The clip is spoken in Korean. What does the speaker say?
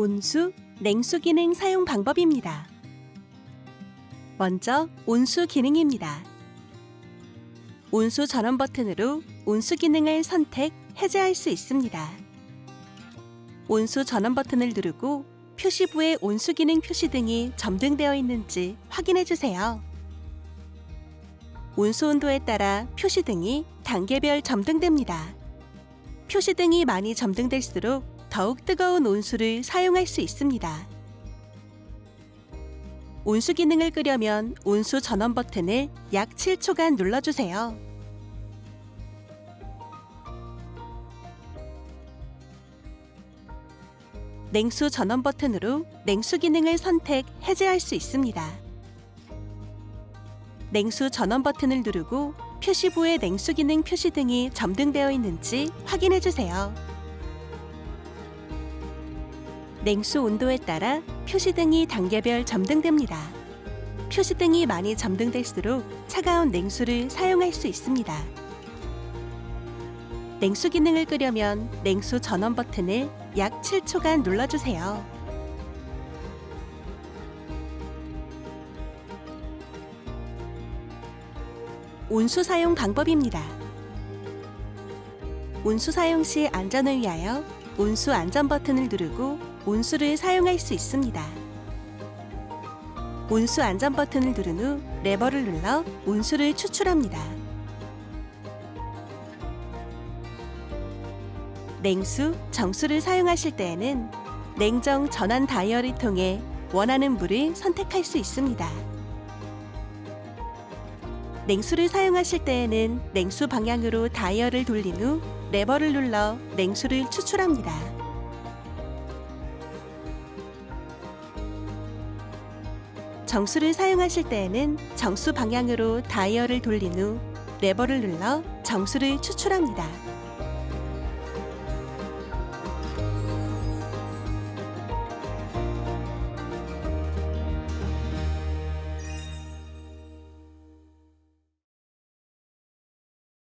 온수, 냉수 기능 사용 방법입니다. 먼저 온수 기능입니다. 온수 전원 버튼으로 온수 기능을 선택, 해제할 수 있습니다. 온수 전원 버튼을 누르고 표시부의 온수 기능 표시 등이 점등되어 있는지 확인해 주세요. 온수 온도에 따라 표시 등이 단계별 점등됩니다. 표시 등이 많이 점등될수록 더욱 뜨거운 온수를 사용할 수 있습니다. 온수 기능을 끄려면 온수 전원 버튼을 약 7초간 눌러주세요. 냉수 전원 버튼으로 냉수 기능을 선택, 해제할 수 있습니다. 냉수 전원 버튼을 누르고 표시부의 냉수 기능 표시 등이 점등되어 있는지 확인해 주세요. 냉수 온도에 따라 표시등이 단계별 점등됩니다. 표시등이 많이 점등될수록 차가운 냉수를 사용할 수 있습니다. 냉수 기능을 끄려면 냉수 전원 버튼을 약 7초간 눌러주세요. 온수 사용 방법입니다. 온수 사용 시 안전을 위하여 온수 안전 버튼을 누르고 온수를 사용할 수 있습니다. 온수 안전 버튼을 누른 후 레버를 눌러 온수를 추출합니다. 냉수, 정수를 사용하실 때에는 냉정 전환 다이얼을 통해 원하는 물을 선택할 수 있습니다. 냉수를 사용하실 때에는 냉수 방향으로 다이얼을 돌린 후 레버를 눌러 냉수를 추출합니다. 정수를 사용하실 때에는 정수 방향으로 다이얼을 돌린 후 레버를 눌러 정수를 추출합니다.